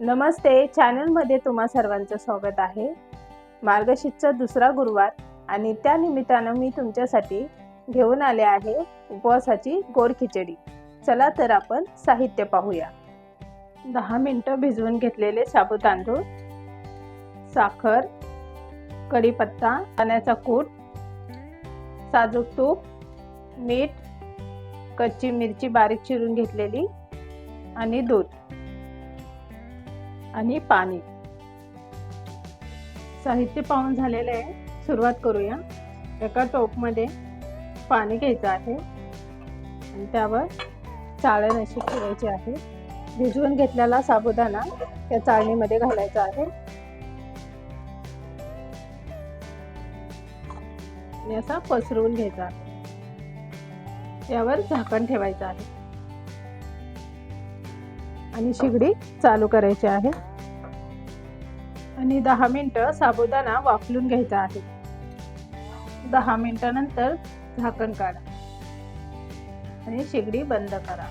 नमस्ते. चॅनलमध्ये तुम्हा सर्वांचं स्वागत आहे. मार्गशीर्षचा दुसरा गुरुवार आणि त्या निमित्तानं मी तुमच्यासाठी घेऊन आले आहे उपवासाची गोड खिचडी. चला तर आपण साहित्य पाहूया. दहा मिनटं भिजवून घेतलेले साबू तांदूळ साखर कढीपत्ता पाण्याचा कूट साजूक तूप मीठ कच्ची मिरची बारीक चिरून घेतलेली आणि दूध. आणि पाणी. साहित्य पाहून झालेलं आहे. सुरुवात करूया. एका टोपमध्ये पाणी घ्यायचं आहे. आणि त्यावर चाळण अशी ठेवायची आहे. भिजवून घेतलेला साबुदाणा त्या चाळणीमध्ये घालायचा आहे. आणि असा पसरवून घ्यायचा आहे. यावर झाकण ठेवायचं आहे. आणि शिगडी चालू करायची आहे. आणि दहा मिनटं साबुदाणा वाफलून घ्यायचा आहे. दहा मिनटानंतर झाकण काढा. आणि शेगडी बंद करा.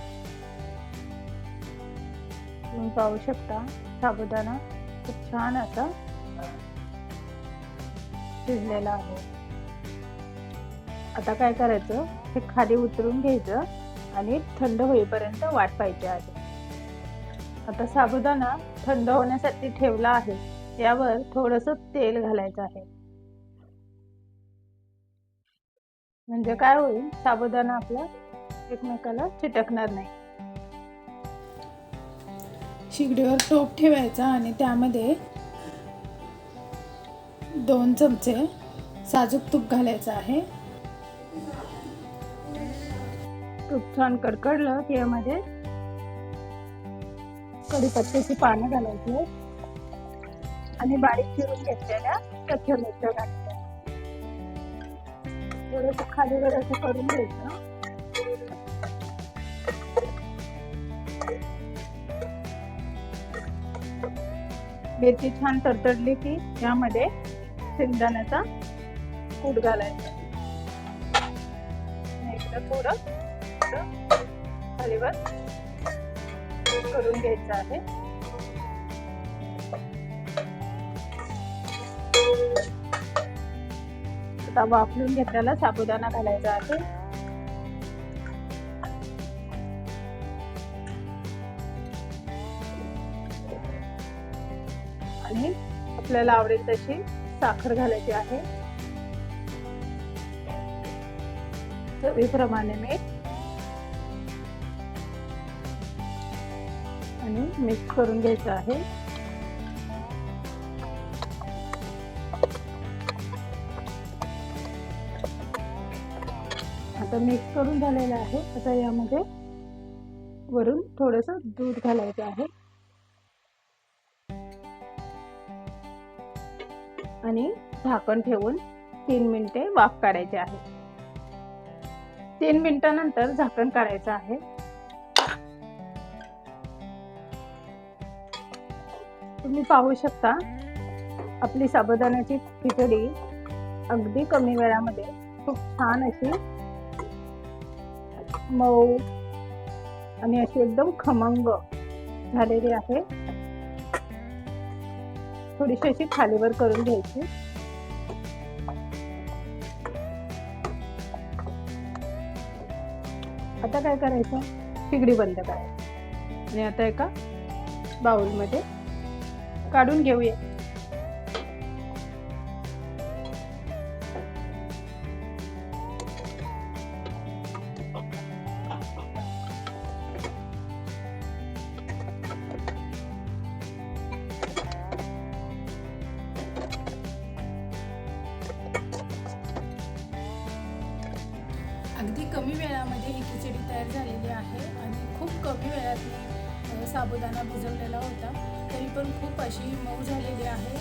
तुम्ही पाहू शकता साबुदाणा खूप छान असा शिजलेला आहे. आता काय करायचं? हे खाली उतरून घ्यायचं आणि थंड होईपर्यंत वाट पाहिजे आहे. आता साबुदाणा थंड होण्यासाठी ठेवला आहे. यावर थोडस तेल घालायचं आहे. म्हणजे काय होईल? साबुदाणा आपला एकमेकाला चिटकणार नाही. शिगडीवर टोप ठेवायचा आणि त्यामध्ये दोन चमचे साजूक तूप घालायचं आहे. तूप छान कडकडलं की यामध्ये कढीपत्त्याची पानं घालायची आणि बारीक चिरून घेतलेल्या कच्च्या मिरच्या घालायच्या थोडस खाली वर असं करून घ्यायचं. मिरची छान तरतडली की यामध्ये शेंगदाण्याचा कूट घालायचा इकडं थोडं थोडं खालीवर करून घ्यायचं आहे. आता वापरून घेतलेला साबुदाणा घालायचा आहे. आणि आपल्याला आवडेल तशी साखर घालायची आहे. चवीप्रमाणे मीठ आणि मिक्स करून घ्यायचं आहे. आता मिक्स करून झालेलं आहे. आता यामध्ये वरून थोडस दूध घालायचं आहे. आणि झाकण ठेवून तीन मिनिटे वाफ काढायचे आहे. तीन मिनिटानंतर झाकण काढायचं आहे. तुम्ही पाहू शकता आपली साबुदाण्याची खिचडी अगदी कमी वेळामध्ये खूप छान अशी मऊ आणि अशी एकदम खमंग झालेली आहे. थोडीशी अशी खालीवर करून घ्यायची. आता काय करायचं? शिगडी बंद करायची. आणि आता एका बाउलमध्ये काढून घेऊया. अगदी कमी वेळामध्ये ही खिचडी तयार झालेली आहे आणि खूप कमी वेळात मी साबुदाणा भिजवलेला होता. तरी पण खूप अशी मऊ झालेली आहे.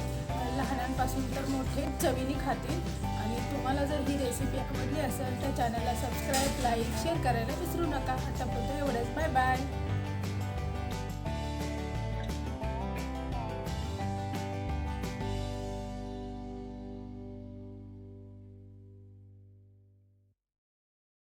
लहानांपासून तर मोठे चवीने खातील आणि तुम्हाला जर ही रेसिपी आवडली असेल तर चॅनलला सबस्क्राईब लाईक शेअर करायला विसरू नका. आतापर्यंत एवढंच. Bye bye